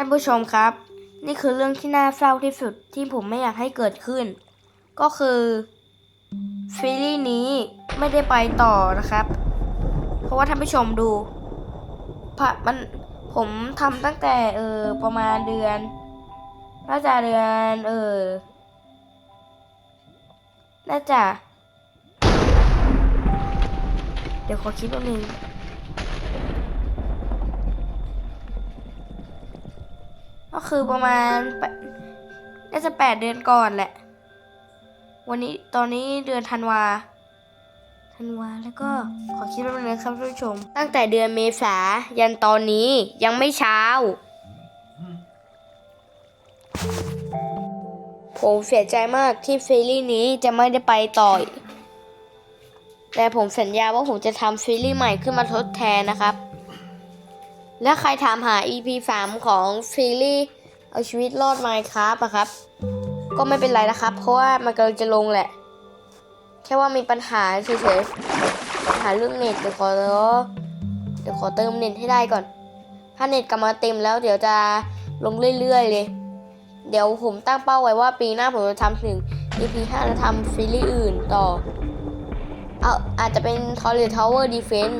ท่านผู้ชมครับ นี่คือเรื่องที่น่าเศร้าที่สุดที่ผมไม่อยากให้เกิดขึ้น ก็คือซีรีส์นี้ไม่ได้ไปต่อนะครับ เพราะว่าท่านผู้ชมดูพะมันผมทำตั้งแต่เออประมาณเดือนน่าจะเดือนเออน่าจะ เดี๋ยวขอคิดแป๊บนึง ก็คือประมาณแปดน่าจะแปดเดือนก่อนแหละ วันนี้ตอนนี้เดือนธันวาธันวาแล้วก็ขอคิดว่าเป็นเลยครับท่านผู้ชม ตั้งแต่เดือนเมษายันตอนนี้ยังไม่เช้า ผมเสียใจมากที่ซีรีส์นี้จะไม่ได้ไปต่ออีกแต่ผมสัญญาว่าผมจะทำซีรีส์ใหม่ขึ้นมาทดแทนนะครับ และใครถามหา EP 3 ของซีรีส์เอาชีวิตรอด Minecraft อะครับ ก็ไม่เป็นไรนะครับ เพราะว่ามันกำลังจะลงแหละ แค่ว่ามีปัญหาเฉยๆปัญหาเรื่องเน็ตเดี๋ยวขอเดี๋ยวขอเติมเน็ตให้ได้ก่อน ถ้าเน็ตกลับมาเต็มแล้วเดี๋ยวจะลงเรื่อยๆเลย เดี๋ยวผมตั้งเป้าไว้ว่าปีหน้าผมจะทำถึง EP 5แล้วทำซีรีส์อื่นต่อ เอาอาจจะเป็น Toilet Tower Defense